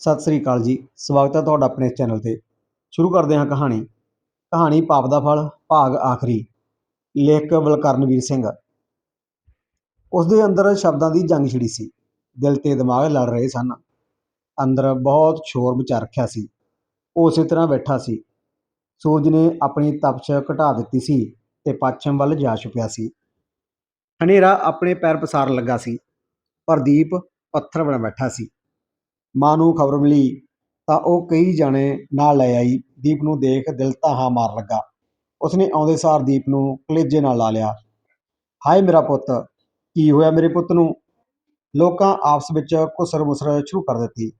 ਸਤਿ ਸ੍ਰੀ ਅਕਾਲ ਜੀ। ਸਵਾਗਤ ਹੈ ਤੁਹਾਡਾ ਆਪਣੇ ਚੈਨਲ ਤੇ। ਸ਼ੁਰੂ ਕਰਦੇ ਹਾਂ ਕਹਾਣੀ। ਕਹਾਣੀ ਪਾਪ ਦਾ ਫਲ, ਭਾਗ ਆਖਰੀ। ਲੇਖਕ ਬਲਕਰਨਵੀਰ ਸਿੰਘ। ਉਸ ਦੇ ਅੰਦਰ ਸ਼ਬਦਾਂ ਦੀ ਜੰਗ ਛਿੜੀ ਸੀ। ਦਿਲ ਤੇ ਦਿਮਾਗ ਲੜ ਰਹੇ ਸਨ। ਅੰਦਰ ਬਹੁਤ ਸ਼ੋਰ ਮਚਾ ਰੱਖਿਆ ਸੀ। ਉਹ ਉਸੇ ਤਰ੍ਹਾਂ ਬੈਠਾ ਸੀ। ਸੂਰਜ ਨੇ ਆਪਣੀ ਤਪਸ਼ ਘਟਾ ਦਿੱਤੀ ਸੀ ਤੇ ਪੱਛਮ ਵੱਲ ਜਾ ਛੁਪਿਆ ਸੀ। ਹਨੇਰਾ ਆਪਣੇ ਪੈਰ ਪਸਾਰਨ ਲੱਗਾ ਸੀ। ਪਰ ਦੀਪ ਪੱਥਰ ਬਣ ਬੈਠਾ ਸੀ। ਮਾਂ ਨੂੰ ਖਬਰ ਮਿਲੀ ਤਾਂ ਉਹ ਕਈ ਜਣੇ ਨਾਲ ਲੈ ਆਈ। ਦੀਪ ਨੂੰ ਦੇਖ ਦਿਲ ਤਾਹਾਂ ਮਾਰ ਲੱਗਾ। ਉਸਨੇ ਆਉਂਦੇ ਸਾਰ ਦੀਪ ਨੂੰ ਕਲੇਜੇ ਨਾਲ ਲਾ ਲਿਆ। ਹਾਏ ਮੇਰਾ ਪੁੱਤ, ਕੀ ਹੋਇਆ ਮੇਰੇ ਪੁੱਤ ਨੂੰ? ਲੋਕਾਂ ਆਪਸ ਵਿੱਚ ਘੁਸਰ ਮੁਸਰ ਸ਼ੁਰੂ ਕਰ ਦਿੱਤੀ।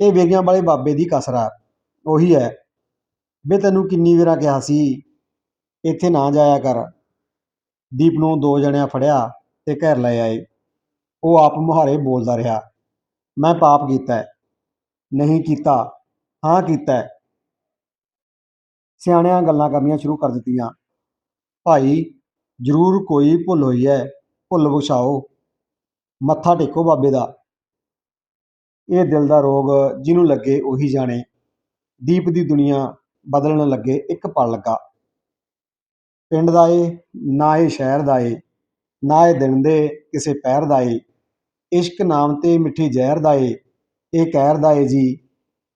ਇਹ ਵੇਗਿਆਂ ਵਾਲੇ ਬਾਬੇ ਦੀ ਕਸਰਾ ਉਹੀ ਹੈ। ਵੇ ਤੈਨੂੰ ਕਿੰਨੀ ਵਾਰਾਂ ਕਿਹਾ ਸੀ, ਇੱਥੇ ਨਾ ਜਾਇਆ ਕਰ। ਦੀਪ ਨੂੰ ਦੋ ਜਣਿਆਂ ਫੜਿਆ ਤੇ ਘਰ ਲੈ ਆਏ। ਉਹ ਆਪ ਮੁਹਾਰੇ ਬੋਲਦਾ ਰਿਹਾ। ਮੈਂ ਪਾਪ ਕੀਤਾ ਹੈ। ਨਹੀਂ ਕੀਤਾ, ਹਾਂ ਕੀਤਾ ਹੈ। ਸਿਆਣਿਆਂ ਗੱਲਾਂ ਕਰਨੀਆਂ ਸ਼ੁਰੂ ਕਰ ਦਿੱਤੀਆਂ। ਭਾਈ, ਜ਼ਰੂਰ ਕੋਈ ਭੁੱਲ ਹੋਈ ਹੈ, ਭੁੱਲ ਬਖਸ਼ਾਓ। ਮੱਥਾ ਟੇਕੋ ਬਾਬੇ ਦਾ। ਇਹ ਦਿਲ ਦਾ ਰੋਗ ਜਿਹਨੂੰ ਲੱਗੇ ਉਹੀ ਜਾਣੇ। ਦੀਪ ਦੀ ਦੁਨੀਆ ਬਦਲਣ ਲੱਗੇ ਇੱਕ ਪਲ ਲੱਗਾ। ਪਿੰਡ ਦਾ ਏ, ਨਾ ਇਹ ਸ਼ਹਿਰ ਦਾ ਏ, ਨਾ ਇਹ ਦਿਨ ਦੇ ਕਿਸੇ ਪਹਿਰ ਦਾ ਏ। ਇਸ਼ਕ ਨਾਮ ਤੇ ਮਿੱਠੀ ਜ਼ਹਿਰ ਦਾ ਏ, ਇਹ ਕਹਿਰ ਦਾ ਏ ਜੀ,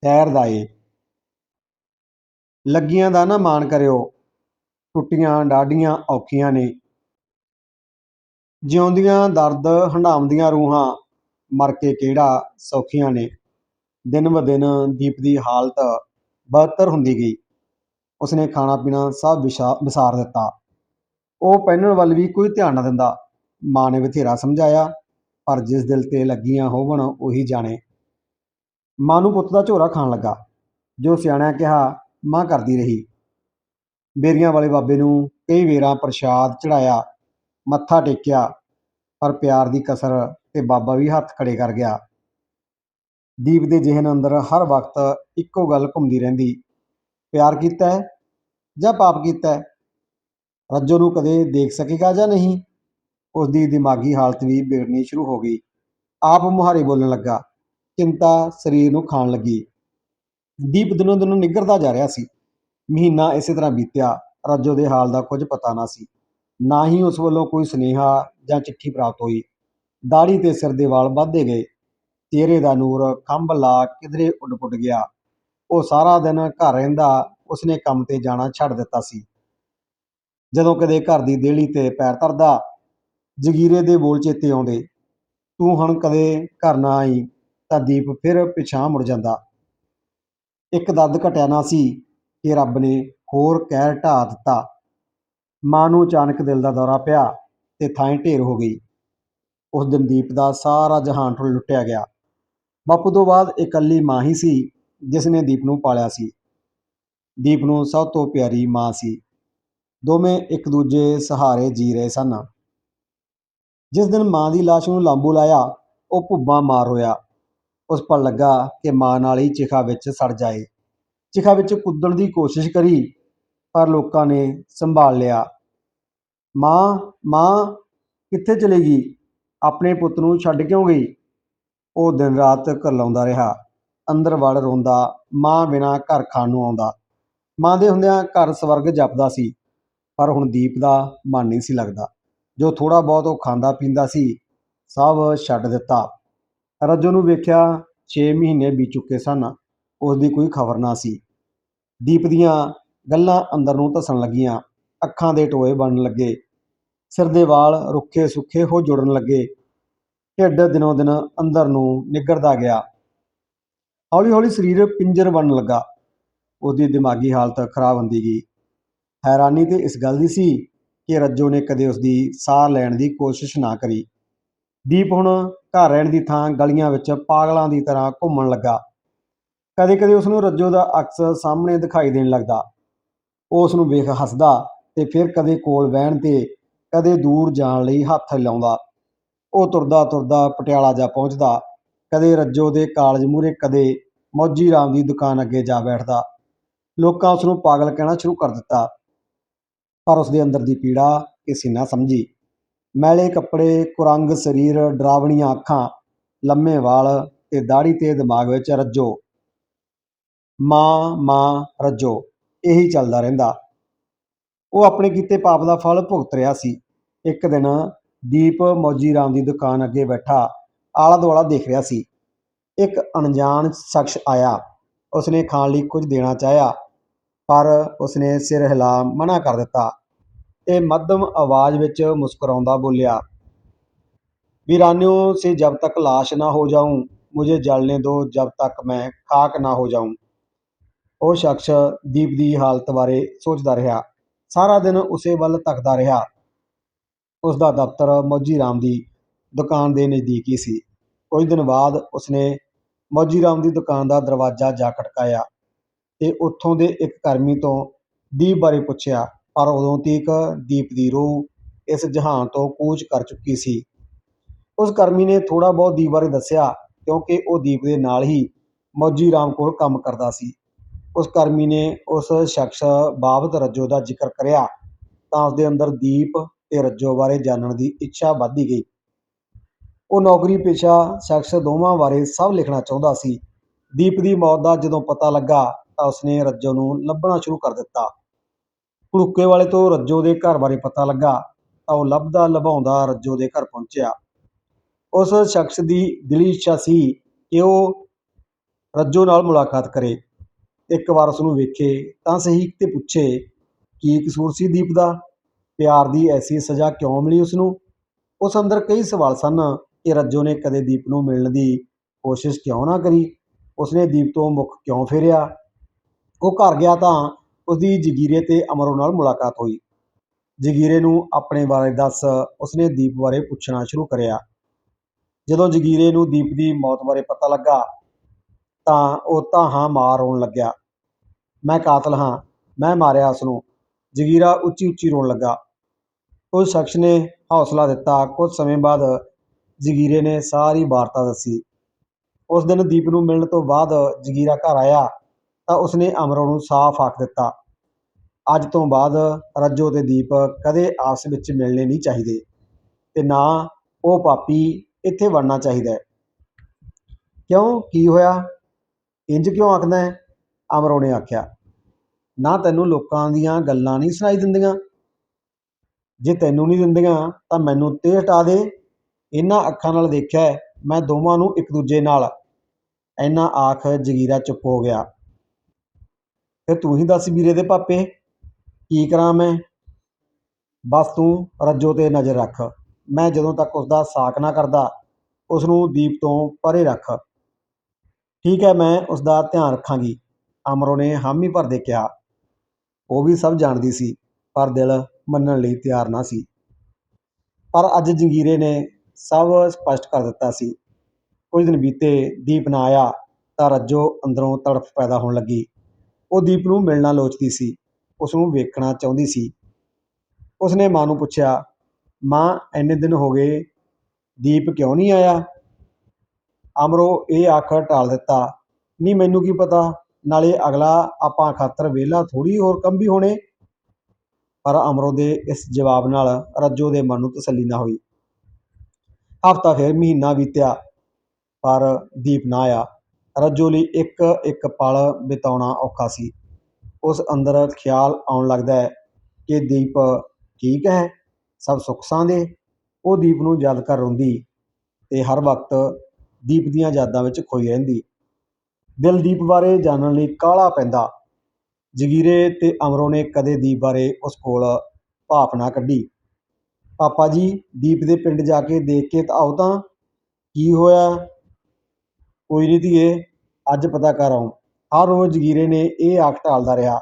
ਤੈਰ ਦਾ ਏ। ਲੱਗੀਆਂ ਦਾ ਨਾ ਮਾਣ ਕਰਿਓ, ਟੁੱਟੀਆਂ ਡਾਢੀਆਂ ਔਖੀਆਂ ਨੇ। ਜਿਉਂਦੀਆਂ ਦਰਦ ਹੰਡਾਉਂਦੀਆਂ ਰੂਹਾਂ, ਮਰ ਕੇ ਕਿਹੜਾ ਸੌਖੀਆਂ ਨੇ। ਦਿਨ ਬ ਦਿਨ ਦੀਪ ਦੀ ਹਾਲਤ ਬਦਤਰ ਹੁੰਦੀ ਗਈ। ਉਸਨੇ ਖਾਣਾ ਪੀਣਾ ਸਭ ਵਿਸਾ, ਵਿਸਾਰ ਦਿੱਤਾ। ਉਹ ਪਹਿਨਣ ਵੱਲ ਵੀ ਕੋਈ ਧਿਆਨ ਨਾ ਦਿੰਦਾ। ਮਾਂ ਨੇ ਬਥੇਰਾ ਸਮਝਾਇਆ। ਪਰ ਜਿਸ ਦਿਲ ਤੇ ਲੱਗੀਆਂ ਹੋਵਣ, ਉਹੀ ਜਾਣੇ। ਮਾਂ ਨੂੰ ਪੁੱਤ ਦਾ ਝੋਰਾ ਖਾਣ ਲੱਗਾ, ਜੋ ਸਿਆਣਿਆਂ ਕਿਹਾ, ਮਾਂ ਕਰਦੀ ਰਹੀ। ਬੇਰੀਆਂ ਵਾਲੇ ਬਾਬੇ ਨੂੰ ਕਈ ਵੇਰਾਂ ਪ੍ਰਸ਼ਾਦ ਚੜਾਇਆ ਮੱਥਾ ਟੇਕਿਆ, ਪਰ ਪਿਆਰ ਦੀ ਕਸਰ ਤੇ ਬਾਬਾ ਵੀ ਹੱਥ ਖੜੇ ਕਰ ਗਿਆ। ਦੀਪ ਦੇ ਜਿਹਨ ਅੰਦਰ ਹਰ ਵਕਤ ਇੱਕੋ ਗੱਲ ਘੁੰਮਦੀ ਰਹਿੰਦੀ, ਪਿਆਰ ਕੀਤਾ ਹੈ ਜਾਂ ਪਾਪ ਕੀਤਾ ਹੈ? ਰੱਜੋ ਨੂੰ ਕਦੇ ਦੇਖ ਸਕੇਗਾ ਜਾਂ ਨਹੀਂ? ਉਸ ਦੀ ਦਿਮਾਗੀ ਹਾਲਤ ਵੀ ਵਿਗੜਨੀ ਸ਼ੁਰੂ ਹੋ ਗਈ। ਆਪ ਮੁਹਾਰੇ ਬੋਲਣ ਲੱਗਾ। ਚਿੰਤਾ ਸਰੀਰ ਨੂੰ ਖਾਣ ਲੱਗੀ। ਦੀਪ ਦਿਨੋਂ ਦਿਨ ਨਿੱਘਰਦਾ ਜਾ ਰਿਹਾ ਸੀ। ਮਹੀਨਾ ਇਸੇ ਤਰ੍ਹਾਂ ਬੀਤਿਆ। ਰੱਜੋ ਦੇ ਹਾਲ ਦਾ ਕੁਝ ਪਤਾ ਨਾ ਸੀ। ਨਾ ਹੀ ਉਸ ਵੱਲੋਂ ਕੋਈ ਸੁਨੇਹਾ ਜਾਂ ਚਿੱਠੀ ਪ੍ਰਾਪਤ ਹੋਈ। ਦਾੜੀ ਤੇ ਸਿਰ ਦੇ ਵਾਲ ਵੱਧਦੇ ਗਏ। ਚਿਹਰੇ ਦਾ ਨੂਰ ਖੰਭ ਲਾ ਕਿਧਰੇ ਉੱਡ ਪੁੱਡ ਗਿਆ। ਉਹ ਸਾਰਾ ਦਿਨ ਘਰ ਰਹਿੰਦਾ, ਉਸਨੇ ਕੰਮ ਤੇ ਜਾਣਾ ਛੱਡ ਦਿੱਤਾ ਸੀ। ਜਦੋਂ ਕਦੇ ਘਰ ਦੀ ਦੇਹਲੀ ਤੇ ਪੈਰ ਧਰਦਾ ਜਗੀਰੇ ਦੇ ਬੋਲ ਚੇਤੇ ਆਉਂਦੇ, ਤੂੰ ਹੁਣ ਕਦੇ ਘਰ ਨਾ ਆਈ ਤਾਂ ਦੀਪ ਫਿਰ ਪਿਛਾਂਹ ਮੁੜ ਜਾਂਦਾ। ਇੱਕ ਦਰਦ ਘਟਿਆ ਨਾ ਸੀ ਕਿ ਰੱਬ ਨੇ ਹੋਰ ਕਹਿਰ ਢਾ ਦਿੱਤਾ। ਮਾਂ ਨੂੰ ਅਚਾਨਕ ਦਿਲ ਦਾ ਦੌਰਾ ਪਿਆ ਤੇ ਥਾਂ ਢੇਰ ਹੋ ਗਈ। ਉਸ ਦਿਨ ਦੀਪ ਦਾ ਸਾਰਾ ਜਹਾਨ ਠੁੱਲ ਲੁੱਟਿਆ ਗਿਆ। ਬਾਪੂ ਤੋਂ ਬਾਅਦ ਇਕੱਲੀ ਮਾਂ ਹੀ ਸੀ ਜਿਸ ਨੇ ਦੀਪ ਨੂੰ ਪਾਲਿਆ ਸੀ। ਦੀਪ ਨੂੰ ਸਭ ਤੋਂ ਪਿਆਰੀ ਮਾਂ ਸੀ। ਦੋਵੇਂ ਇੱਕ ਦੂਜੇ ਸਹਾਰੇ ਜੀ ਰਹੇ ਸਨ। ਜਿਸ ਦਿਨ ਮਾਂ ਦੀ ਲਾਸ਼ ਨੂੰ ਲਾਂਬੂ ਲਾਇਆ, ਉਹ ਭੁੱਬਾਂ ਮਾਰ ਹੋਇਆ ਉਸ ਪਰ ਲੱਗਾ ਕਿ ਮਾਂ ਨਾਲ ਹੀ ਚਿਖਾ ਵਿੱਚ ਸੜ ਜਾਏ। ਚਿਖਾ ਵਿੱਚ ਕੁੱਦਣ ਦੀ ਕੋਸ਼ਿਸ਼ ਕਰੀ, ਪਰ ਲੋਕਾਂ ਨੇ ਸੰਭਾਲ ਲਿਆ। ਮਾਂ ਮਾਂ, ਕਿੱਥੇ ਚਲੇਗੀ ਆਪਣੇ ਪੁੱਤ ਨੂੰ ਛੱਡ ਕਿਉਂ ਗਈ? ਉਹ ਦਿਨ ਰਾਤ ਕਰਲਾਉਂਦਾ ਰਿਹਾ। ਅੰਦਰ ਵੜ ਰੋਂਦਾ, ਮਾਂ ਬਿਨਾ ਘਰ ਖਾਣ ਨੂੰ ਆਉਂਦਾ। ਮਾਂ ਦੇ ਹੁੰਦਿਆਂ ਘਰ ਸਵਰਗ ਜਪਦਾ ਸੀ, ਪਰ ਹੁਣ ਦੀਪ ਦਾ ਮਨ ਨਹੀਂ ਸੀ ਲੱਗਦਾ। ਜੋ ਥੋੜਾ ਬਹੁਤ ਉਹ ਖਾਂਦਾ ਪੀਂਦਾ ਸੀ, ਸਭ ਛੱਡ ਦਿੱਤਾ। ਰੱਜੋ ਨੂੰ ਵੇਖਿਆ 6 ਮਹੀਨੇ ਬੀਤ ਚੁੱਕੇ ਸਨ ਉਸ ਦੀ ਕੋਈ ਖਬਰ ਨਾ ਸੀ। ਦੀਪ ਦੀਆਂ ਗੱਲਾਂ ਅੰਦਰ ਨੂੰ ਧਸਣ ਲੱਗੀਆਂ, ਅੱਖਾਂ ਦੇ ਟੋਏ ਬਣਨ ਲੱਗੇ। ਸਿਰ ਦੇ ਵਾਲ ਰੁੱਖੇ ਸੁੱਖੇ ਹੋ ਜੁੜਨ ਲੱਗੇ। ਢਿੱਡ ਦਿਨੋਂ ਦਿਨ ਅੰਦਰ ਨੂੰ ਨਿੱਗਰਦਾ ਗਿਆ। ਹੌਲੀ ਹੌਲੀ ਸਰੀਰ ਪਿੰਜਰ ਬਣਨ ਲੱਗਾ। ਉਹਦੀ ਦਿਮਾਗੀ ਹਾਲਤ ਖਰਾਬ ਹੁੰਦੀ ਗਈ। ਹੈਰਾਨੀ ਤੇ ਇਸ ਗੱਲ ਦੀ ਸੀ ਕਿ ਰੱਜੋ ਨੇ ਕਦੇ ਉਸ ਦੀ ਸਾਹ ਲੈਣ ਦੀ ਕੋਸ਼ਿਸ਼ ਨਾ ਕਰੀ। ਦੀਪ ਹੁਣ ਘਰ ਰਹਿਣ ਦੀ ਥਾਂ ਗਲੀਆਂ ਵਿੱਚ ਪਾਗਲਾਂ ਦੀ ਤਰ੍ਹਾਂ ਘੁੰਮਣ ਲੱਗਾ। ਕਦੇ ਕਦੇ ਉਸ ਨੂੰ ਰੱਜੋ ਦਾ ਅਕਸ ਸਾਹਮਣੇ ਦਿਖਾਈ ਦੇਣ ਲੱਗਦਾ। ਉਹ ਉਸ ਨੂੰ ਵੇਖ ਹੱਸਦਾ ਤੇ ਫਿਰ ਕਦੇ ਕੋਲ ਬਹਿਣ ਤੇ ਕਦੇ ਦੂਰ ਜਾਣ ਲਈ ਹੱਥ ਹਿਲਾਉਂਦਾ। ਉਹ ਤੁਰਦਾ ਤੁਰਦਾ ਪਟਿਆਲਾ ਜਾ ਪਹੁੰਚਦਾ। ਕਦੇ ਰੱਜੋ ਦੇ ਕਾਲਜ ਮੂਹਰੇ, ਕਦੇ ਮੌਜੀ ਰਾਮ ਦੀ ਦੁਕਾਨ ਅੱਗੇ ਜਾ ਬੈਠਦਾ। ਲੋਕਾਂ ਉਸ ਨੂੰ ਪਾਗਲ ਕਹਿਣਾ ਸ਼ੁਰੂ ਕਰ ਦਿੱਤਾ। ਪਰ ਉਸ ਦੇ ਅੰਦਰ ਦੀ ਪੀੜਾ ਕਿਸੇ ਨਾ ਸਮਝੀ। ਮੈਲੇ ਕੱਪੜੇ, ਕੁਰੰਗ, ਸਰੀਰ, ਡਰਾਵਣੀਆਂ ਅੱਖਾਂ, ਲੰਮੇ ਵਾਲ ਤੇ ਦਾੜੀ ਤੇ ਦਿਮਾਗ ਵਿੱਚ ਰੱਜੋ। ਮਾਂ ਮਾਂ, ਰੱਜੋ, ਇਹੀ ਚੱਲਦਾ ਰਹਿੰਦਾ। ਉਹ ਆਪਣੇ ਕੀਤੇ ਪਾਪ ਦਾ ਫਲ ਭੁਗਤ ਰਿਹਾ ਸੀ। ਇੱਕ ਦਿਨ ਦੀਪ ਮੌਜੀ ਰਾਮ ਦੀ ਦੁਕਾਨ ਅੱਗੇ ਬੈਠਾ ਆਲਾ ਦੁਆਲਾ ਦੇਖ ਰਿਹਾ ਸੀ। ਇੱਕ ਅਣਜਾਣ ਸ਼ਖਸ ਆਇਆ। ਉਸਨੇ ਖਾਣ ਲਈ ਕੁਝ ਦੇਣਾ ਚਾਹਿਆ। ਪਰ ਉਸਨੇ ਸਿਰ ਹਿਲਾ ਮਨਾ ਕਰ ਦਿੱਤਾ ਇਹ ਮੱਧਮ ਆਵਾਜ਼ ਵਿੱਚ ਮੁਸਕਰਾਉਂਦਾ ਬੋਲਿਆ, ਵੀਰਾਨਿਓ से ਜਬ ਤੱਕ ਲਾਸ਼ ਨਾ ਹੋ जाऊं, ਮੁਝੇ जलने ਦੋ ਜਬ ਤੱਕ ਮੈਂ खाक ਨਾ ਹੋ जाऊं।" ਉਹ ਸ਼ਖ਼ਸ ਦੀਪ ਦੀ ਹਾਲਤ ਬਾਰੇ ਸੋਚਦਾ ਰਿਹਾ। ਸਾਰਾ ਦਿਨ ਉਸੇ ਵੱਲ ਤੱਕਦਾ ਰਿਹਾ। ਉਸਦਾ ਦਫ਼ਤਰ ਮੌਜੀ ਰਾਮ ਦੀ ਦੁਕਾਨ ਦੇ ਨਜ਼ਦੀਕ ਹੀ ਸੀ। ਕੁਝ ਦਿਨ ਬਾਅਦ ਉਸਨੇ ਮੌਜੀ ਰਾਮ ਦੀ ਦੁਕਾਨ ਦਾ ਦਰਵਾਜ਼ਾ ਜਾ ਖੜਕਾਇਆ। ਤੇ ਉੱਥੋਂ ਦੇ ਇੱਕ ਕਰਮੀ ਤੋਂ ਦੀਪ ਬਾਰੇ ਪੁੱਛਿਆ, ਪਰ ਉਦੋਂ ਤੀਕ ਦੀਪ ਦੀ ਰੂਹ ਇਸ ਜਹਾਨ ਤੋਂ ਕੂਚ ਕਰ ਚੁੱਕੀ ਸੀ। ਉਸ ਕਰਮੀ ਨੇ ਥੋੜ੍ਹਾ ਬਹੁਤ ਦੀਪ ਬਾਰੇ ਦੱਸਿਆ, ਕਿਉਂਕਿ ਉਹ ਦੀਪ ਦੇ ਨਾਲ ਹੀ ਮੌਜੀ ਰਾਮ ਕੋਲ ਕੰਮ ਕਰਦਾ ਸੀ। ਉਸ ਕਰਮੀ ਨੇ ਉਸ ਸ਼ਖਸ ਬਾਬਤ ਰੱਜੋ ਦਾ ਜ਼ਿਕਰ ਕਰਿਆ, ਤਾਂ ਉਸਦੇ ਅੰਦਰ ਦੀਪ ਅਤੇ ਰੱਜੋ ਬਾਰੇ ਜਾਣਨ ਦੀ ਇੱਛਾ ਵੱਧਦੀ ਗਈ। ਉਹ ਨੌਕਰੀ ਪੇਸ਼ਾ ਸ਼ਖਸ ਦੋਵਾਂ ਬਾਰੇ ਸਭ ਲਿਖਣਾ ਚਾਹੁੰਦਾ ਸੀ। ਦੀਪ ਦੀ ਮੌਤ ਦਾ ਜਦੋਂ ਪਤਾ ਲੱਗਾ ਤਾਂ ਉਸਨੇ ਰੱਜੋ ਨੂੰ ਲੱਭਣਾ ਸ਼ੁਰੂ ਕਰ ਦਿੱਤਾ। ਕੁੜੁੱਕੇ ਵਾਲੇ ਤੋਂ ਰੱਜੋ ਦੇ ਘਰ ਬਾਰੇ ਪਤਾ ਲੱਗਾ ਤਾਂ ਉਹ ਲੱਭਦਾ ਲਭਾਉਂਦਾ ਰੱਜੋ ਦੇ ਘਰ ਪਹੁੰਚਿਆ। ਉਸ ਸ਼ਖਸ ਦੀ ਦਿਲੀ ਇੱਛਾ ਸੀ ਕਿ ਉਹ ਰੱਜੋ ਨਾਲ ਮੁਲਾਕਾਤ ਕਰੇ। ਇੱਕ ਵਾਰ ਉਸ ਨੂੰ ਵੇਖੇ ਤਾਂ ਸਹੀ ਤੇ ਪੁੱਛੇ ਕੀ ਕਸੂਰ ਸੀ ਦੀਪ ਦਾ? ਪਿਆਰ ਦੀ ਐਸੀ ਸਜ਼ਾ ਕਿਉਂ ਮਿਲੀ ਉਸ ਨੂੰ? ਉਸ ਅੰਦਰ ਕਈ ਸਵਾਲ ਸਨ ਕਿ ਰੱਜੋ ਨੇ ਕਦੇ ਦੀਪ ਨੂੰ ਮਿਲਣ ਦੀ ਕੋਸ਼ਿਸ਼ ਕਿਉਂ ਨਾ ਕਰੀ? ਉਸਨੇ ਦੀਪ ਤੋਂ ਮੁੱਖ ਕਿਉਂ ਫੇਰਿਆ? ਉਹ ਘਰ ਗਿਆ ਤਾਂ ਉਸਦੀ ਜਗੀਰੇ ਤੇ ਅਮਰੋ ਨਾਲ ਮੁਲਾਕਾਤ ਹੋਈ। ਜਗੀਰੇ ਨੂੰ ਆਪਣੇ ਬਾਰੇ ਦੱਸ ਉਸਨੇ ਦੀਪ ਬਾਰੇ ਪੁੱਛਣਾ ਸ਼ੁਰੂ ਕਰਿਆ। ਜਦੋਂ ਜਗੀਰੇ ਨੂੰ ਦੀਪ ਦੀ ਮੌਤ ਬਾਰੇ ਪਤਾ ਲੱਗਾ ਤਾਂ ਉਹ ਤਾਂ ਹਾਂ ਮਾਰ ਰੋਣ ਲੱਗਿਆ। ਮੈਂ ਕਾਤਲ ਹਾਂ, ਮੈਂ ਮਾਰਿਆ ਉਸ ਨੂੰ ਜਗੀਰਾ ਉੱਚੀ ਉੱਚੀ ਰੋਣ ਲੱਗਾ। ਉਸ ਸ਼ਖਸ ਨੇ ਹੌਸਲਾ ਦਿੱਤਾ। ਕੁਝ ਸਮੇਂ ਬਾਅਦ ਜਗੀਰੇ ਨੇ ਸਾਰੀ ਵਾਰਤਾ ਦੱਸੀ। ਉਸ ਦਿਨ ਦੀਪ ਨੂੰ ਮਿਲਣ ਤੋਂ ਬਾਅਦ ਜਗੀਰਾ ਘਰ ਆਇਆ। ਤਾਂ ਉਸਨੇ ਅਮਰੋ ਨੂੰ ਸਾਫ਼ ਆਖ ਦਿੱਤਾ। ਅੱਜ ਤੋਂ ਬਾਅਦ ਰੱਜੋ ਅਤੇ ਦੀਪ ਕਦੇ ਆਪਸ ਵਿੱਚ ਮਿਲਣੇ ਨਹੀਂ ਚਾਹੀਦੇ ਅਤੇ ਨਾ ਉਹ ਪਾਪੀ ਇੱਥੇ ਵੜਨਾ ਚਾਹੀਦਾ ਕਿਉਂ? ਕੀ ਹੋਇਆ? ਇੰਜ ਕਿਉਂ ਆਖਦਾ ਹੈ? ਅਮਰੋ ਨੇ ਆਖਿਆ, ਨਾ ਤੈਨੂੰ ਲੋਕਾਂ ਦੀਆਂ ਗੱਲਾਂ ਨਹੀਂ ਸੁਣਾਈ ਦਿੰਦੀਆਂ। ਜੇ ਤੈਨੂੰ ਨਹੀਂ ਦਿੰਦੀਆਂ ਤਾਂ ਮੈਨੂੰ ਤੇ ਹਟਾ ਦੇ। ਇਹਨਾਂ ਅੱਖਾਂ ਨਾਲ ਦੇਖਿਆ ਮੈਂ ਦੋਵਾਂ ਨੂੰ ਇੱਕ ਦੂਜੇ ਨਾਲ। ਇੰਨਾ ਆਖ ਜਗੀਰਾ ਚੁੱਪ ਹੋ ਗਿਆ। ਫਿਰ ਤੂੰ ਹੀ ਦੱਸ ਵੀਰੇ ਦੇ ਪਾਪੇ, ਕੀ ਕਰਾਂ ਮੈਂ? ਬਸ ਤੂੰ ਰੱਜੋ ਤੇ ਨਜ਼ਰ ਰੱਖ। ਮੈਂ ਜਦੋਂ ਤੱਕ ਉਸ ਦਾ ਸਾਕ ਨਾ ਕਰਦਾ ਉਸ ਨੂੰ ਦੀਪ ਤੋਂ ਪਰੇ ਰੱਖ। ਠੀਕ ਹੈ, ਮੈਂ ਉਸ ਦਾ ਧਿਆਨ ਰੱਖਾਂਗੀ। ਅਮਰੋ ਨੇ ਹਾਮੀ ਭਰਦੇ ਕਿਹਾ। ਉਹ ਵੀ ਸਭ ਜਾਣਦੀ ਸੀ, ਪਰ ਦਿਲ ਮੰਨਣ ਲਈ ਤਿਆਰ ਨਾ ਸੀ। ਪਰ ਅੱਜ ਜੰਗੀਰੇ ਨੇ ਸਭ ਸਪਸ਼ਟ ਕਰ ਦਿੱਤਾ ਸੀ। ਕੁਝ ਦਿਨ ਬੀਤੇ ਦੀਪ ਨਾ ਆਇਆ, ਤਾਂ ਰੱਜੋ ਅੰਦਰੋਂ ਤੜਫ ਪੈਦਾ ਹੋਣ ਲੱਗੀ। ਉਹ ਦੀਪ ਨੂੰ ਮਿਲਣਾ ਲੋਚਦੀ ਸੀ ਉਸ ਨੂੰ ਵੇਖਣਾ ਚਾਹੁੰਦੀ ਸੀ। ਉਸਨੇ ਮਾਂ ਨੂੰ ਪੁੱਛਿਆ, ਮਾਂ, ਇੰਨੇ ਦਿਨ ਹੋ ਗਏ, ਦੀਪ ਕਿਉਂ ਨਹੀਂ ਆਇਆ? ਅਮਰੋ ਇਹ ਆਖ ਟਾਲ ਦਿੱਤਾ, ਨਹੀਂ, ਮੈਨੂੰ ਕੀ ਪਤਾ, ਨਾਲੇ ਅਗਲਾ ਆਪਾਂ ਖਾਤਰ ਵਿਹਲਾ ਥੋੜੀ ਹੋਰ ਕੰਮ ਵੀ ਹੋਣੇ? ਪਰ ਅਮਰੋ ਦੇ ਇਸ ਜਵਾਬ ਨਾਲ ਰੱਜੋ ਦੇ ਮਨ ਨੂੰ ਤਸੱਲੀ ਨਾ ਹੋਈ। ਹਫਤਾ ਫਿਰ ਮਹੀਨਾ ਬੀਤਿਆ, ਪਰ ਦੀਪ ਨਾ ਆਇਆ। ਰੱਜੋ ਲਈ ਇੱਕ ਇੱਕ ਪਲ ਬਿਤਾਉਣਾ ਔਖਾ ਸੀ। ਉਸ ਅੰਦਰ ਖਿਆਲ ਆਉਣ ਲੱਗਦਾ ਹੈ ਕਿ ਦੀਪ ਠੀਕ ਹੈ, ਸਭ ਸੁੱਖ ਸਾਂਦੇ ਉਹ ਦੀਪ ਨੂੰ ਯਾਦ ਕਰ ਰੋਂਦੀ ਅਤੇ ਹਰ ਵਕਤ ਦੀਪ ਦੀਆਂ ਯਾਦਾਂ ਵਿੱਚ ਖੋਈ ਰਹਿੰਦੀ। ਦਿਲਦੀਪ ਬਾਰੇ ਜਾਣਨ ਲਈ ਕਾਹਲਾ ਪੈਂਦਾ? ਜਗੀਰੇ ਤੇ ਅਮਰੋ ਨੇ ਕਦੇ ਦੀਪ ਬਾਰੇ ਉਸ ਕੋਲ ਭਾਪ ਨਾ ਕੱਢੀ। ਪਾਪਾ ਜੀ, ਦੀਪ ਦੇ ਪਿੰਡ ਜਾ ਕੇ ਦੇਖ ਕੇ ਤਾਂ ਆਓ ਤਾਂ। ਕੀ ਹੋਇਆ? ਕੋਈ ਨਹੀਂ ਧੀਏ, ਅੱਜ ਪਤਾ ਕਰ ਆਉਂ ਹਰ ਰੋਜ਼ ਜਗੀਰੇ ਨੇ ਇਹ ਆਖ ਢਾਲਦਾ ਰਿਹਾ,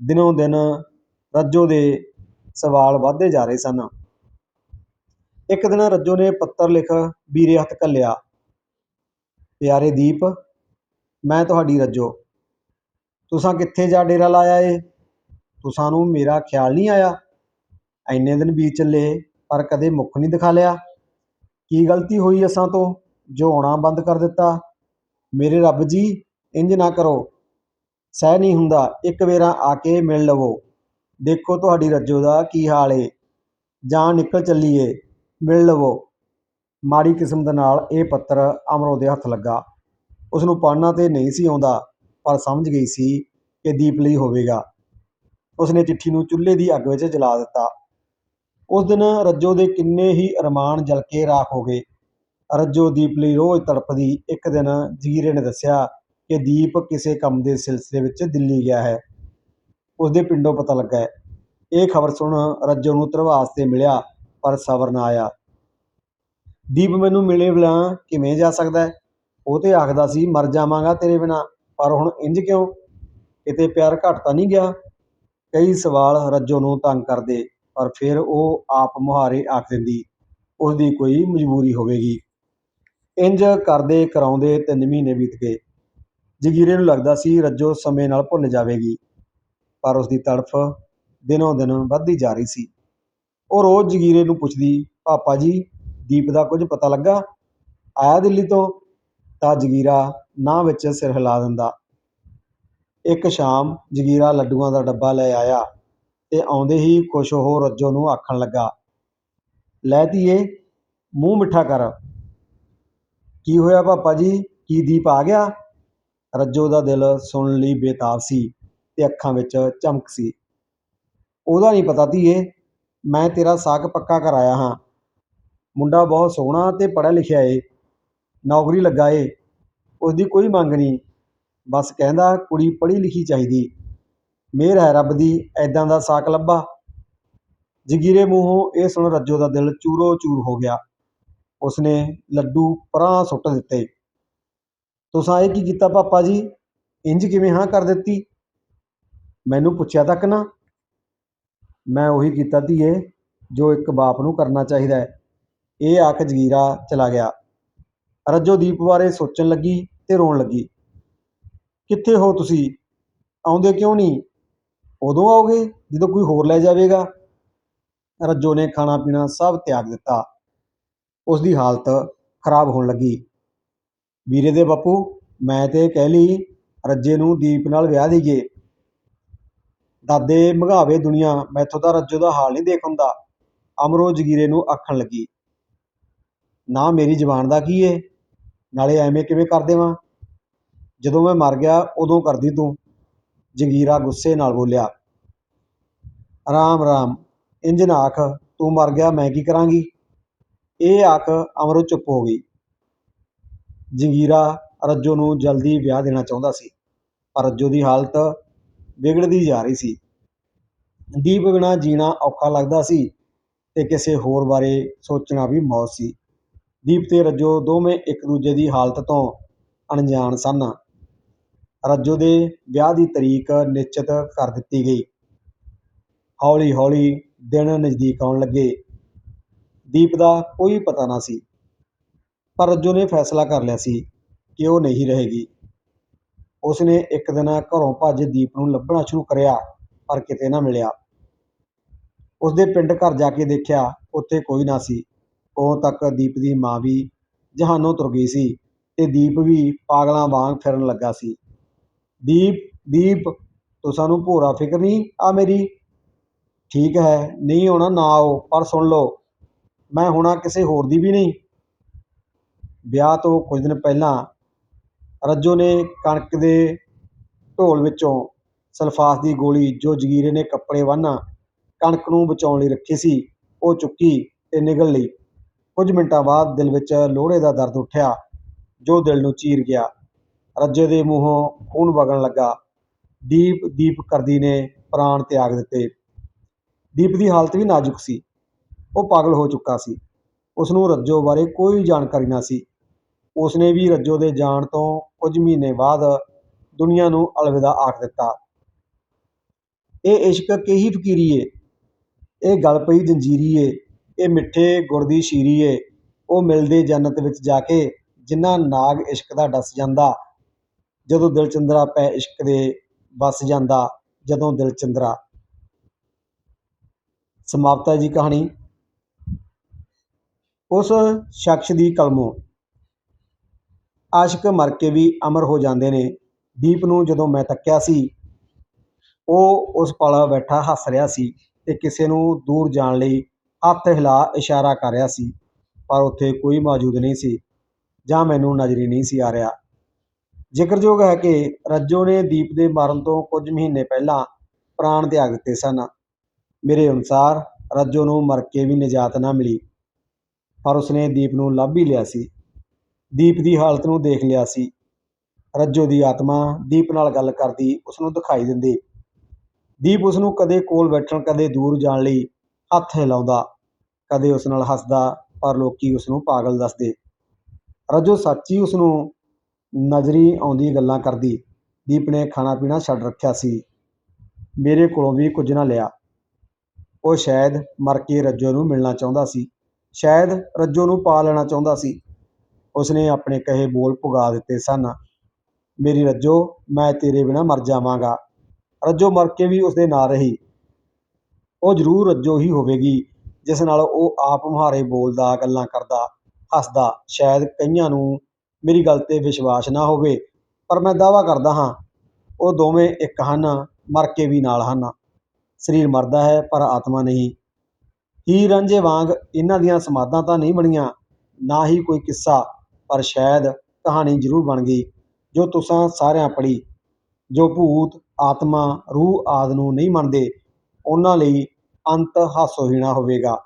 ਦਿਨੋਂ ਦਿਨ ਰੱਜੋ ਦੇ ਸਵਾਲ ਵੱਧਦੇ ਜਾ ਰਹੇ ਸਨ। ਇੱਕ ਦਿਨ ਰੱਜੋ ਨੇ ਪੱਤਰ ਲਿਖ ਵੀਰੇ ਹੱਥ ਘੱਲਿਆ, ਪਿਆਰੇ ਦੀਪ, ਮੈਂ ਤੁਹਾਡੀ ਰੱਜੋ। ਤੁਸਾਂ ਕਿੱਥੇ ਜਾ ਡੇਰਾ ਲਾਇਆ ਏ? ਤੁਸਾਂ ਨੂੰ ਮੇਰਾ ਖਿਆਲ ਨਹੀਂ ਆਇਆ। ਐਨੇ ਦਿਨ ਬੀਤ ਚੱਲੇ, ਪਰ ਕਦੇ ਮੁੱਖ ਨਹੀਂ ਦਿਖਾ ਲਿਆ। ਕੀ ਗਲਤੀ ਹੋਈ ਅਸਾਂ ਤੋਂ? ਜੋ ਆਉਣਾ ਬੰਦ ਕਰ ਦਿੱਤਾ। ਮੇਰੇ ਰੱਬ ਜੀ, ਇੰਜ ਨਾ ਕਰੋ। ਸਹਿ ਨਹੀਂ ਹੁੰਦਾ, ਇੱਕ ਵੇਰਾ ਆ ਕੇ ਮਿਲ ਲਵੋ। ਦੇਖੋ ਤੁਹਾਡੀ ਰੱਜੋ ਦਾ ਕੀ ਹਾਲ ਏ। ਜਾਂ ਨਿਕਲ ਚੱਲੀਏ, ਮਿਲ ਲਵੋ। ਮਾੜੀ ਕਿਸਮ ਦੇ ਨਾਲ ਇਹ ਪੱਤਰ ਅਮਰੋ ਦੇ ਹੱਥ ਲੱਗਾ। ਉਸ ਨੂੰ ਪੜ੍ਹਨਾ ਤੇ ਨਹੀਂ ਸੀ ਆਉਂਦਾ, ਪਰ ਸਮਝ ਗਈ ਸੀ ਕਿ ਦੀਪ ਲਈ ਹੋਵੇਗਾ। ਉਸ ਨੇ ਚਿੱਠੀ ਨੂੰ ਚੁੱਲ੍ਹੇ ਦੀ ਅੱਗ ਵਿੱਚ ਜਲਾ ਦਿੱਤਾ। ਉਸ ਦਿਨ ਰੱਜੋ ਦੇ ਕਿੰਨੇ ਹੀ ਅਰਮਾਨ ਜਲ ਕੇ ਰਾਖ ਹੋ ਗਏ। ਰੱਜੋ ਦੀਪ ਲਈ ਰੋਜ਼ ਤੜਫਦੀ ਇੱਕ ਦਿਨ ਜਗੀਰੇ ਨੇ ਦੱਸਿਆ ਕਿ ਦੀਪ ਕਿਸੇ ਕੰਮ ਦੇ ਸਿਲਸਿਲੇ ਵਿੱਚ ਦਿੱਲੀ ਗਿਆ ਹੈ। ਉਸਦੇ ਪਿੰਡੋਂ ਪਤਾ ਲੱਗਾ ਹੈ। ਇਹ ਖਬਰ ਸੁਣ ਰੱਜੋ ਨੂੰ ਧਰਵਾਸ ਤੇ ਮਿਲਿਆ, ਪਰ ਸਬਰ ਨਾ ਆਇਆ। ਦੀਪ, ਮੈਨੂੰ ਮਿਲੇ ਬਿਨਾਂ ਕਿਵੇਂ ਜਾ ਸਕਦਾ ਹੈ? ਉਹ ਤੇ ਆਖਦਾ ਸੀ, ਮਰ ਜਾਵਾਂਗਾ ਤੇਰੇ ਬਿਨਾਂ, ਪਰ ਹੁਣ ਇੰਜ ਕਿਉਂ? ਕਿਤੇ ਪਿਆਰ ਘਟ ਤਾਂ ਨਹੀਂ ਗਿਆ? ਕਈ ਸਵਾਲ ਰੱਜੋ ਨੂੰ ਤੰਗ ਕਰਦੇ, ਪਰ ਫਿਰ ਉਹ ਆਪ ਮੁਹਾਰੇ ਆਖ ਦਿੰਦੀ ਉਸ ਦੀ ਕੋਈ ਮਜਬੂਰੀ ਹੋਵੇਗੀ। ਇੰਜ ਕਰਦੇ ਕਰਾਉਂਦੇ ਤਿੰਨ ਮਹੀਨੇ ਬੀਤ ਗਏ। ਜਗੀਰੇ ਨੂੰ ਲੱਗਦਾ ਸੀ ਰੱਜੋ ਸਮੇਂ ਨਾਲ ਭੁੱਲ ਜਾਵੇਗੀ, ਪਰ ਉਸ ਦੀ ਤੜਫ ਦਿਨੋਂ ਦਿਨ ਵੱਧਦੀ ਜਾ ਰਹੀ ਸੀ। ਉਹ ਰੋਜ਼ ਜਗੀਰੇ ਨੂੰ ਪੁੱਛਦੀ, ਪਾਪਾ ਜੀ, ਦੀਪ ਦਾ ਕੁਝ ਪਤਾ ਲੱਗਾ? ਆਇਆ ਦਿੱਲੀ ਤੋਂ? ਤਾਂ ਜਗੀਰਾ ਨਾ ਵਿੱਚ ਸਿਰ ਹਿਲਾ ਦਿੰਦਾ। ਇੱਕ ਸ਼ਾਮ ਜਗੀਰਾ ਲੱਡੂਆਂ ਦਾ ਡੱਬਾ ਲੈ ਆਇਆ ਤੇ ਆਉਂਦੇ ਹੀ ਖੁਸ਼ ਹੋ ਰੱਜੋ ਨੂੰ ਆਖਣ ਲੱਗਾ, ਲੈ ਧੀਏ, ਮੂੰਹ ਮਿੱਠਾ ਕਰ। ਕੀ ਹੋਇਆ ਪਾਪਾ ਜੀ? ਕੀ ਦੀਪ ਆ ਗਿਆ? ਰੱਜੋ ਦਾ ਦਿਲ ਸੁਣਨ ਲਈ ਬੇਤਾਬ ਸੀ ਤੇ ਅੱਖਾਂ ਵਿੱਚ ਚਮਕ ਸੀ। ਉਹਦਾ ਨਹੀਂ ਪਤਾ ਧੀਏ, ਮੈਂ ਤੇਰਾ ਸਾਕ ਪੱਕਾ ਕਰਾਇਆ ਹਾਂ। ਮੁੰਡਾ ਬਹੁਤ ਸੋਹਣਾ ਤੇ ਪੜ੍ਹਿਆ ਲਿਖਿਆ ਏ, ਨੌਕਰੀ ਲੱਗਾ ਏ, ਉਸਦੀ ਕੋਈ ਮੰਗ ਨਹੀਂ, ਬਸ ਕਹਿੰਦਾ ਕੁੜੀ ਪੜ੍ਹੀ ਲਿਖੀ ਚਾਹੀਦੀ। ਮਿਹਰ ਹੈ ਰੱਬ ਦੀ ਐਦਾਂ ਦਾ ਸਾਕ ਲੱਭਾ। ਜਗੀਰੇ ਮੂੰਹੋਂ ਇਹ ਸੁਣ ਰੱਜੋ ਦਾ ਦਿਲ ਚੂਰੋ ਚੂਰ ਹੋ ਗਿਆ। ਉਸਨੇ ਲੱਡੂ ਪਰਾਂ ਸੁੱਟ ਦਿੱਤੇ। ਤੁਸੀਂ ਇਹ ਕੀ ਕੀਤਾ ਪਾਪਾ ਜੀ? ਇੰਜ ਕਿਵੇਂ ਹਾਂ ਕਰ ਦਿੱਤੀ? ਮੈਨੂੰ ਪੁੱਛਿਆ ਤੱਕ ਨਾ। ਮੈਂ ਉਹੀ ਕੀਤਾ ਧੀਏ, ਜੋ ਇੱਕ ਬਾਪ ਨੂੰ ਕਰਨਾ ਚਾਹੀਦਾ ਹੈ। ਇਹ ਆਖ ਜਗੀਰਾ ਚਲਾ ਗਿਆ। ਰੱਜੋ ਦੀਪ ਬਾਰੇ ਸੋਚਣ ਲੱਗੀ ਤੇ ਰੋਣ ਲੱਗੀ। ਕਿੱਥੇ ਹੋ ਤੁਸੀਂ? ਆਉਂਦੇ ਕਿਉਂ ਨਹੀਂ? ਉਦੋਂ ਆਓਗੇ ਜਦੋਂ ਕੋਈ ਹੋਰ ਲੈ ਜਾਵੇਗਾ? ਰੱਜੋ ਨੇ ਖਾਣਾ ਪੀਣਾ ਸਭ ਤਿਆਗ ਦਿੱਤਾ। ਉਸ ਦੀ ਹਾਲਤ ਖਰਾਬ ਹੋਣ ਲੱਗੀ। ਵੀਰੇ ਦੇ ਬਾਪੂ, ਮੈਂ ਤੇ ਕਹਿ ਲਈ, ਰੱਜੇ ਨੂੰ ਦੀਪ ਨਾਲ ਵਿਆਹ ਦੇਈਏ। ਦਾਦੇ ਮਗਾਵੇ ਦੁਨੀਆ, ਮੈਥੋਂ ਤਾਂ ਰੱਜੋ ਦਾ ਹਾਲ ਨਹੀਂ ਦੇਖ ਹੁੰਦਾ। ਅਮਰੋ ਜਗੀਰੇ ਨੂੰ ਆਖਣ ਲੱਗੀ, ਨਾ, ਮੇਰੀ ਜ਼ਬਾਨ ਦਾ ਕੀ ਏ? ਨਾਲੇ ਐਵੇਂ ਕਿਵੇਂ ਕਰ ਦੇਵਾਂ? ਜਦੋਂ ਮੈਂ ਮਰ ਗਿਆ, ਉਦੋਂ ਕਰਦੀ ਤੂੰ। ਜਗੀਰਾ ਗੁੱਸੇ ਨਾਲ ਬੋਲਿਆ, ਰਾਮ ਰਾਮ, ਇੰਜ ਨਾ ਆਖ, ਤੂੰ ਮਰ ਗਿਆ, ਮੈਂ ਕੀ ਕਰਾਂਗੀ? ਇਹ ਆਖ ਅਮਰੋ ਚੁੱਪ ਹੋ ਗਈ। ਜੰਗੀਰਾ ਰੱਜੋ ਨੂੰ ਜਲਦੀ ਵਿਆਹ ਦੇਣਾ ਚਾਹੁੰਦਾ ਸੀ, ਪਰ ਰੱਜੋ ਦੀ ਹਾਲਤ ਵਿਗੜਦੀ ਜਾ ਰਹੀ ਸੀ। ਦੀਪ ਬਿਨਾਂ ਜੀਣਾ ਔਖਾ ਲੱਗਦਾ ਸੀ ਤੇ ਕਿਸੇ ਹੋਰ ਬਾਰੇ ਸੋਚਣਾ ਵੀ ਮੌਤ ਸੀ। ਦੀਪ ਤੇ ਰੱਜੋ ਦੋਵੇਂ ਇੱਕ ਦੂਜੇ ਦੀ ਹਾਲਤ ਤੋਂ ਅਣਜਾਣ ਸਨ। ਰੱਜੋ ਦੇ ਵਿਆਹ ਦੀ ਤਰੀਕ ਨਿਸ਼ਚਿਤ ਕਰ ਦਿੱਤੀ ਗਈ। ਹੌਲੀ ਹੌਲੀ ਦਿਨ ਨਜ਼ਦੀਕ ਆਉਣ ਲੱਗੇ। ਦੀਪ ਦਾ ਕੋਈ ਪਤਾ ਨਾ ਸੀ। ਪਰ ਰੱਜੋ ਨੇ ਫੈਸਲਾ ਕਰ ਲਿਆ ਸੀ ਕਿ ਉਹ ਨਹੀਂ ਰਹੇਗੀ। ਉਸਨੇ ਇੱਕ ਦਿਨ ਘਰੋਂ ਭੱਜ ਦੀਪ ਨੂੰ ਲੱਭਣਾ ਸ਼ੁਰੂ ਕਰਿਆ, ਪਰ ਕਿਤੇ ਨਾ ਮਿਲਿਆ। ਉਸਦੇ ਪਿੰਡ ਘਰ ਜਾ ਕੇ ਦੇਖਿਆ, ਉੱਥੇ ਕੋਈ ਨਾ ਸੀ। ਉਹ ਤੱਕ ਦੀਪ ਦੀ ਮਾਂ ਵੀ ਜਹਾਨੋਂ ਤੁਰ ਗਈ ਸੀ ਤੇ ਦੀਪ ਵੀ ਪਾਗਲਾਂ ਵਾਂਗ ਫਿਰਨ ਲੱਗਾ ਸੀ। ਦੀਪ ਦੀਪ, ਤੂੰ ਸਾਨੂੰ ਭੋਰਾ ਫਿਕਰ ਨਹੀਂ ਆ ਮੇਰੀ? ਠੀਕ ਹੈ, ਨਹੀਂ ਆਉਣਾ, ਨਾ ਆਓ, ਪਰ ਸੁਣ ਲਓ ਮੈਂ ਹੋਣਾ ਕਿਸੇ ਹੋਰ ਦੀ ਵੀ ਨਹੀਂ। ਵਿਆਹ ਤੋਂ ਕੁਝ ਦਿਨ ਪਹਿਲਾਂ ਰੱਜੋ ਨੇ ਕਣਕ ਦੇ ਢੋਲ ਵਿੱਚੋਂ ਸਲਫਾਸ ਦੀ ਗੋਲੀ ਜੋ ਜਗੀਰੇ ਨੇ ਕੱਪੜੇ ਬੰਨ੍ਹ ਕਣਕ ਨੂੰ ਬਚਾਉਣ ਲਈ ਰੱਖੀ ਸੀ, ਉਹ ਚੁੱਕੀ ਅਤੇ ਨਿਗਲ ਲਈ। ਕੁਝ ਮਿੰਟਾਂ ਬਾਅਦ ਦਿਲ ਵਿੱਚ ਲੋਹੜੇ ਦਾ ਦਰਦ ਉੱਠਿਆ, ਜੋ ਦਿਲ ਨੂੰ ਚੀਰ ਗਿਆ। ਰੱਜੇ ਦੇ ਮੂੰਹੋਂ ਖੂਨ ਵਗਣ ਲੱਗਾ। ਦੀਪ ਦੀਪ ਕਰਦੀ ਨੇ ਪ੍ਰਾਣ ਤਿਆਗ ਦਿੱਤੇ। ਦੀਪ ਦੀ ਹਾਲਤ ਵੀ ਨਾਜ਼ੁਕ ਸੀ। ਉਹ ਪਾਗਲ ਹੋ ਚੁੱਕਾ ਸੀ। ਉਸ ਨੂੰ ਰੱਜੋ ਬਾਰੇ ਕੋਈ ਜਾਣਕਾਰੀ ਨਾ ਸੀ। ਉਸਨੇ ਵੀ ਰੱਜੋ ਦੇ ਜਾਣ ਤੋਂ ਕੁਝ ਮਹੀਨੇ ਬਾਅਦ ਦੁਨੀਆ ਨੂੰ ਅਲਵਿਦਾ ਆਖ ਦਿੱਤਾ। ਇਹ ਇਸ਼ਕ ਕਿਹੀ ਫਕੀਰੀ ਏ? ਇਹ ਗਲ ਪਈ ਜੰਜੀਰੀ ਏ। ਇਹ ਮਿੱਠੇ ਗੁੜ ਦੀ ਸ਼ੀਰੀ ਏ। ਉਹ ਮਿਲਦੇ ਜੰਨਤ ਵਿੱਚ ਜਾ ਕੇ ਜਿੰਨਾ ਨਾਗ ਇਸ਼ਕ ਦਾ ਡਸ ਜਾਂਦਾ, ਜਦੋਂ ਦਿਲ ਚੰਦਰਾ ਪੈ ਇਸ਼ਕ ਦੇ ਵਸ ਜਾਂਦਾ, ਜਦੋਂ ਦਿਲ ਚੰਦਰਾ ਸਮਾਪਤ ਹੈ ਜੀ ਕਹਾਣੀ। ਉਸ ਸ਼ਖਸ ਦੀ ਕਲਮੋਂ ਆਸ਼ਿਕ ਮਰ ਕੇ ਵੀ ਅਮਰ ਹੋ ਜਾਂਦੇ ਨੇ। ਦੀਪ ਨੂੰ ਜਦੋਂ ਮੈਂ ਤੱਕਿਆ ਸੀ, ਉਹ ਉਸ ਪਲ ਬੈਠਾ ਹੱਸ ਰਿਹਾ ਸੀ ਤੇ ਕਿਸੇ ਨੂੰ ਦੂਰ ਜਾਣ ਲਈ ਹੱਥ ਹਿਲਾ ਇਸ਼ਾਰਾ ਕਰ ਰਿਹਾ ਸੀ, ਪਰ ਉੱਥੇ ਕੋਈ ਮੌਜੂਦ ਨਹੀਂ ਸੀ ਜਾਂ ਮੈਨੂੰ ਨਜ਼ਰੀ ਨਹੀਂ ਸੀ ਆ ਰਿਹਾ। ਜ਼ਿਕਰਯੋਗ ਹੈ ਕਿ ਰੱਜੋ ਨੇ ਦੀਪ ਦੇ ਮਰਨ ਤੋਂ ਕੁਝ ਮਹੀਨੇ ਪਹਿਲਾਂ ਪ੍ਰਾਣ ਤਿਆਗ ਦਿੱਤੇ ਸਨ। ਮੇਰੇ ਅਨੁਸਾਰ ਰੱਜੋ ਨੂੰ ਮਰ ਕੇ ਵੀ ਨਿਜਾਤ ਨਾ ਮਿਲੀ। ਪਰ ਉਸਨੇ ਦੀਪ ਨੂੰ ਲੱਭ ਹੀ ਲਿਆ ਸੀ। ਦੀਪ ਦੀ ਹਾਲਤ ਨੂੰ ਦੇਖ ਲਿਆ ਸੀ। ਰੱਜੋ ਦੀ ਆਤਮਾ ਦੀਪ ਨਾਲ ਗੱਲ ਕਰਦੀ ਉਸ ਨੂੰ ਦਿਖਾਈ ਦਿੰਦੀ। ਦੀਪ ਉਸ ਨੂੰ ਕਦੇ ਕੋਲ ਬੈਠਣ, ਕਦੇ ਦੂਰ ਜਾਣ ਲਈ ਹੱਥ ਹਿਲਾਉਂਦਾ ਕਦੇ ਉਸ ਨਾਲ ਹੱਸਦਾ, ਪਰ ਲੋਕੀ ਉਸ ਨੂੰ ਪਾਗਲ ਦੱਸਦੇ। ਰੱਜੋ ਸੱਚੀ ਉਸ ਨੂੰ ਨਜ਼ਰੀ ਆਉਂਦੀ ਗੱਲਾਂ ਕਰਦੀ। ਦੀਪ ਨੇ ਖਾਣਾ ਪੀਣਾ ਛੱਡ ਰੱਖਿਆ ਸੀ। ਮੇਰੇ ਕੋਲੋਂ ਵੀ ਕੁਝ ਨਾ ਲਿਆ। ਉਹ ਸ਼ਾਇਦ ਮਰ ਕੇ ਰੱਜੋ ਨੂੰ ਮਿਲਣਾ ਚਾਹੁੰਦਾ ਸੀ। ਸ਼ਾਇਦ ਰੱਜੋ ਨੂੰ ਪਾ ਲੈਣਾ ਚਾਹੁੰਦਾ ਸੀ। ਉਸਨੇ ਆਪਣੇ ਕਹੇ ਬੋਲ ਪੁਗਾ ਦਿੱਤੇ ਸਨ, ਮੇਰੀ ਰੱਜੋ, ਮੈਂ ਤੇਰੇ ਬਿਨਾ ਮਰ ਜਾਵਾਂਗਾ। ਰੱਜੋ ਮਰ ਕੇ ਵੀ ਉਸਦੇ ਨਾਲ ਰਹੀ। ਉਹ ਜ਼ਰੂਰ ਰੱਜੋ ਹੀ ਹੋਵੇਗੀ, ਜਿਸ ਨਾਲ ਉਹ ਆਪ ਮੁਹਾਰੇ ਬੋਲਦਾ, ਗੱਲਾਂ ਕਰਦਾ, ਹੱਸਦਾ। ਸ਼ਾਇਦ ਕਈਆਂ ਨੂੰ ਮੇਰੀ ਗੱਲ ਤੇ ਵਿਸ਼ਵਾਸ ਨਾ ਹੋਵੇ, ਪਰ ਮੈਂ ਦਾਅਵਾ ਕਰਦਾ ਹਾਂ, ਉਹ ਦੋਵੇਂ ਇੱਕ ਹਨ, ਮਰ ਕੇ ਵੀ ਨਾਲ ਹਨ। ਸਰੀਰ ਮਰਦਾ ਹੈ, ਪਰ ਆਤਮਾ ਨਹੀਂ। ਹੀ ਰਾਂਝੇ ਵਾਂਗ ਇਹਨਾਂ ਦੀਆਂ ਸਮਾਧਾਂ ਤਾਂ ਨਹੀਂ ਬਣੀਆਂ, ਨਾ ਹੀ ਕੋਈ ਕਿੱਸਾ, ਪਰ ਸ਼ਾਇਦ ਕਹਾਣੀ ਜ਼ਰੂਰ ਬਣ ਗਈ, ਜੋ ਤੁਸਾਂ ਸਾਰਿਆਂ ਪੜ੍ਹੀ, ਜੋ ਭੂਤ, ਆਤਮਾ, ਰੂਹ ਆਦਿ ਨੂੰ ਨਹੀਂ ਮੰਨਦੇ, ਉਹਨਾਂ ਲਈ ਅੰਤ ਹਾਸੋਹੀਣਾ ਹੋਵੇਗਾ।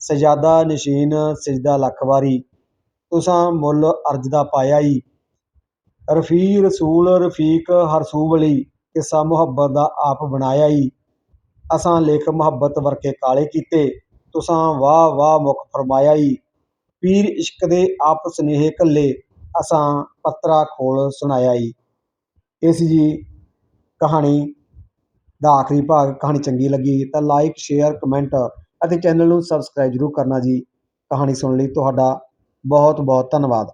ਸਜਾਦਾ ਨਸ਼ੀਨ ਸਜਦਾ ਲੱਖ ਵਾਰੀ, ਤੁਸਾਂ ਮੁੱਲ ਅਰਜਦਾ ਪਾਇਆ ਈ। ਰਫੀ ਰਸੂਲ ਰਫੀਕ ਹਰਸੂਬ ਅਲੀ ਕਿੱਸਾ ਮੁਹੱਬਤ ਦਾ ਆਪ ਬਣਾਇਆ ਈ। ਅਸਾਂ ਲੇਖ ਮੁਹੱਬਤ ਵਰਕੇ ਕਾਲੇ ਕੀਤੇ ਤੁਸਾਂ ਵਾਹ ਵਾਹ ਮੁਖ ਫਰਮਾਇਆ ਈ ਪੀਰ ਇਸ਼ਕ ਦੇ ਆਪ ਸੁਨੇਹੇ ਕੱਲੇ ਅਸਾਂ ਪੱਤਰਾ ਖੋਲ ਸੁਣਾਇਆ ਈ ਇਸ ਜੀ ਕਹਾਣੀ ਦਾ ਆਖਰੀ ਭਾਗ, ਕਹਾਣੀ ਚੰਗੀ ਲੱਗੀ ਤਾਂ ਲਾਈਕ ਸ਼ੇਅਰ ਕਮੈਂਟ ਅਤੇ ਚੈਨਲ ਨੂੰ ਸਬਸਕ੍ਰਾਈਬ ਜ਼ਰੂਰ ਕਰਨਾ ਜੀ। ਕਹਾਣੀ ਸੁਣਨ ਲਈ ਤੁਹਾਡਾ ਬਹੁਤ ਬਹੁਤ ਧੰਨਵਾਦ।